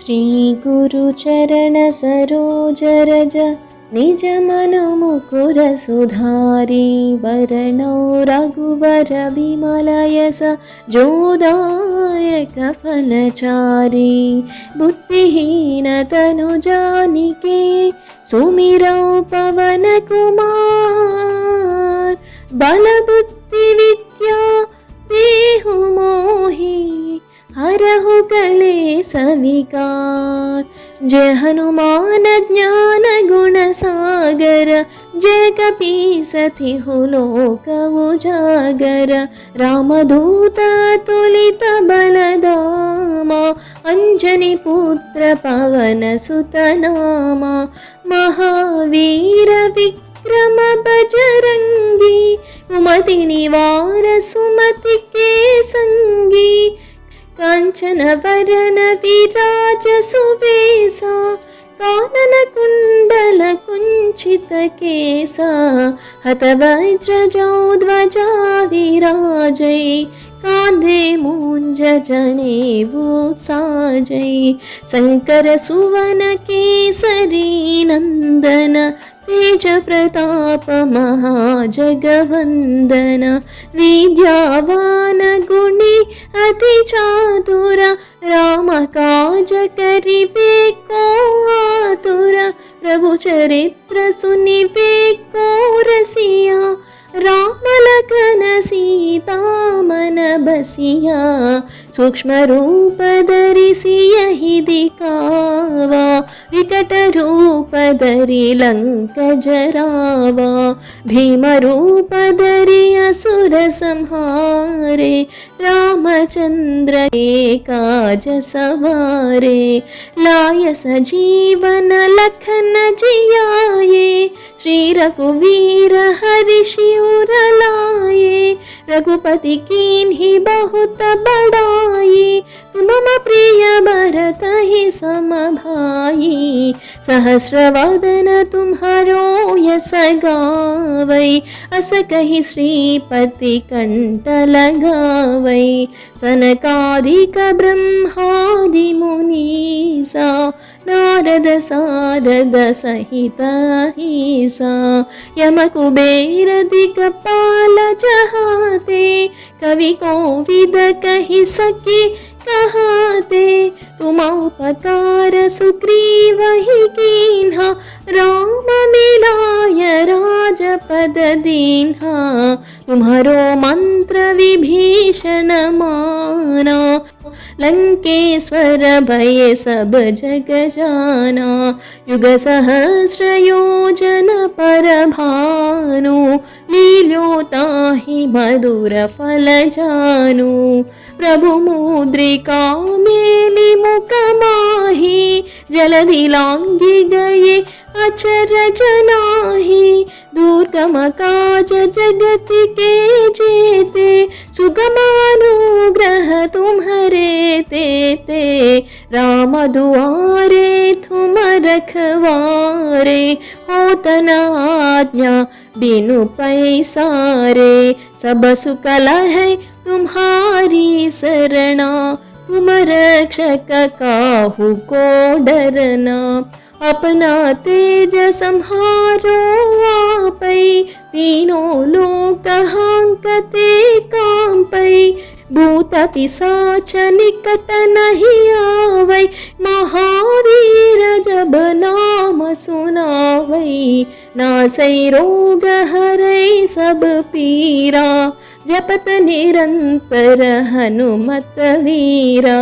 श्रीगुरुचरणसरोजरज निजमनमुकुरसुधारी वरणौ रघुवर विमलयस जोदायकफलचारी बुद्धिहीनतनुजानिके सुमिरौ पवनकुमार बलबुद्धिविद्या सविकार। जय हनुमान ज्ञान गुणसागर जय कपी सति उजागर। रामदूत तुलित बलदामा। अञ्जनि पुत्र पवन सुतनामा। महावीर विक्रम बजरङ्गी कुमति निवार सुमति के सङ्गी काञ्चन वरण विराज सुवेसा कानन कुण्डल कुञ्चित केसा हत वज्रजौ ध्वजा विराजै कान्धे मुञ्ज जनेवु साजै शङ्कर सुवन केसरी नन्दन तेज प्रताप महाजगवन्दन विद्यावान गुणि अति चातुर रामकाज करिवे को आतुर। प्रभु चरित्र सुनिवे को रसिया राम लखन सीता मन बसिया सूक्ष्म रूप धरिसि यहि दिखावा विकट रूप धरि लङ्क जरावा भीम रूप धरि असुर संहारे रामचन्द्र काज सवारे लाय सजीवन लखन जियाये श्री रघुवीर हरि शिवर लाये रघुपति कीन्हि बहुत बड़ाई तुम प्रिय भरत ही सम सहस्रवदन तुम्हारो यस गावै अस कहि श्रीपति कंठ लगावै सनकादिक ब्रह्मादि मुनीसा नारद सारद सहित सा यम कुबेर दिगपाल जहाते कवि को विद कहि सकी कहाते सुग्रीव ही कीन्हा। राम मिलाय राजपद दीन्हा। तुम्हारो मंत्र विभीषण माना। लङ्केश्वर भय सब जग जाना। युग सहस्र योजन पर भानु। लील्योताहि मधुर फल जानु। प्रभु मुद्रिका मेलि मुख माहि, जलधि लाङ्गि गए अचर जनाहि। दुर्गम काज जगति के जेते, सुगमानुग्रह तुम्हारे ते राम दुआरे तुम रखवारे हो तनाज्ञा बिनु पैसारे, सब सुकल है तुम्हारी शरणा तुम रक्षक काहू को डरना। अपना तेज संहारो आप, तीनों लोग लोक हांकते कांपै भूत భూత పిశాచనికట నహి ఆవై మహావీర జబ నామ సునావై నాసై రోగ హరై సబ పీరా జపత నిరంతర హనుమత వీరా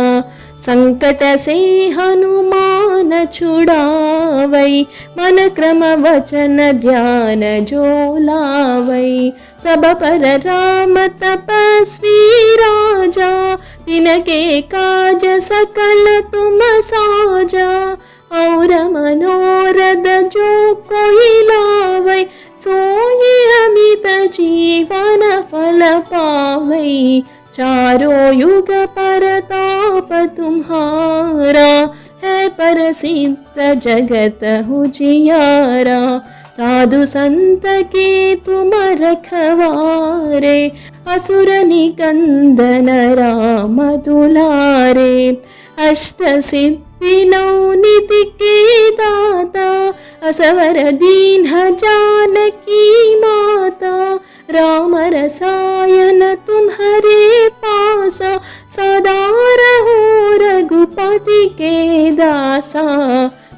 సంకట సే హనుమాన చుడావై మన క్రమ వచన ధ్యాన జోలావై సబ పర రామ తపస్వీరా राजा तिनके काज सकल तुम साजा। और मनोरथ जो कोई लावै, सोई अमित जीवन फल पावै। चारो युग परताप तुम्हारा, है प्रसिद्ध जगत हुजियारा साधु संत के तुम रखवारे असुर निकंदन राम दुलारे अष्ट सिद्धि नौ निधि के दाता असवर दीन जानकी माता राम रसायन तुम्हारे पास सदा रहो रघुपति के दासा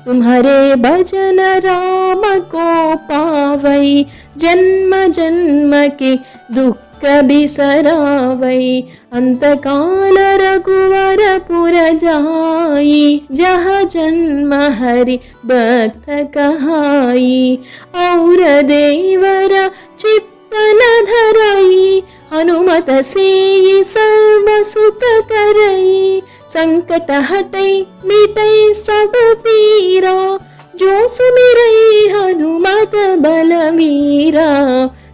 तुम्हारे भजन राम को पावई जन्म जन्म के दुख बिसरावई अंतकाल रघुवर पुर जाई जहाँ जन्म हरि भक्त कहाई और देवर चित्तन धरई हनुमत से सर्व सुख करई संकट हटई मिटई सब पीरा, जो सुमिरई हनुमत बलवीरा।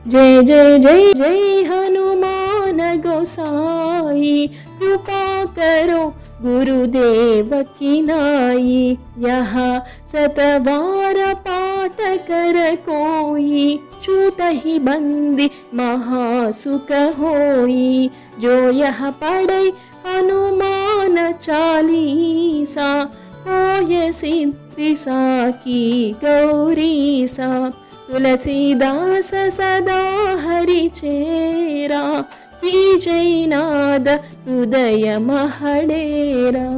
जय जय जय जय हनुमान गोसाई, कृपा करो गुरुदेव की नाई। यह सतवार पाठ कर कोई, छूट ही बंदी महासुख होई। जो यह पढ़ई हनुमान चालीसा होय सिद्धि साकी गौरीसा तुलसीदास सदा हरि चेरा की जैनाद हृदय महडेरा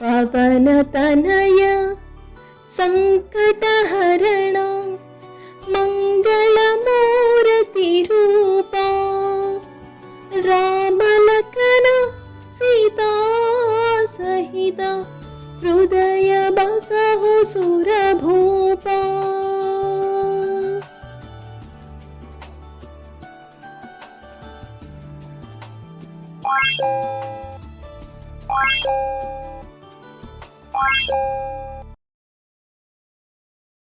पवन तनय सङ्कटहरण मङ्गलमूर्तिरूपा Bye.